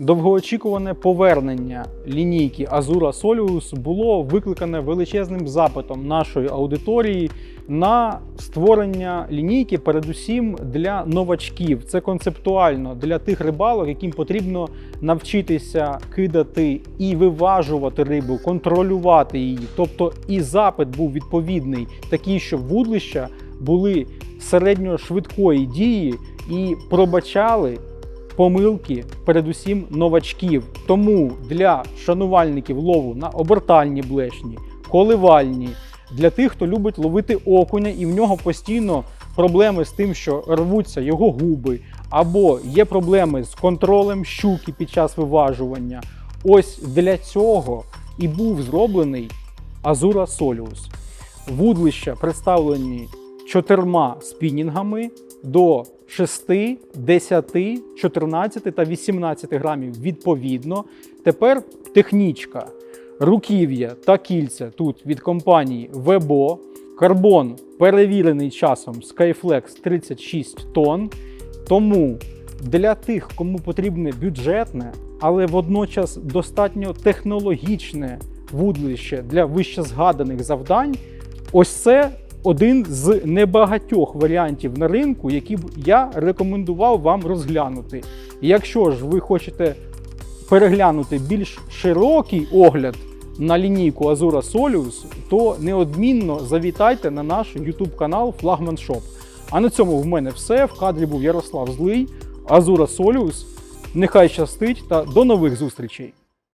Довгоочікуване повернення лінійки Azura Solus було викликане величезним запитом нашої аудиторії на створення лінійки, передусім для новачків. Це концептуально для тих рибалок, яким потрібно навчитися кидати і виважувати рибу, контролювати її. Тобто і запит був відповідний, такий, щоб вудлища були середньошвидкої дії і пробачали помилки, передусім новачків. Тому для шанувальників лову на обертальні блешні, коливальні, для тих, хто любить ловити окуня, і в нього постійно проблеми з тим, що рвуться його губи, або є проблеми з контролем щуки під час виважування. Ось для цього і був зроблений Азура Соліус. Вудлища представлені чотирма спінінгами до 6, 10, 14 та 18 грамів відповідно. Тепер технічка. Руків'я та кільця тут від компанії Webo. Карбон перевірений часом Skyflex 36 тонн. Тому для тих, кому потрібне бюджетне, але водночас достатньо технологічне вудлище для вищезгаданих завдань, ось це один з небагатьох варіантів на ринку, які б я рекомендував вам розглянути. Якщо ж ви хочете переглянути більш широкий огляд на лінійку Azura Solus, то неодмінно завітайте на наш YouTube канал Flagman Shop. А на цьому в мене все. В кадрі був Ярослав Злий, Azura Solus. Нехай щастить та до нових зустрічей!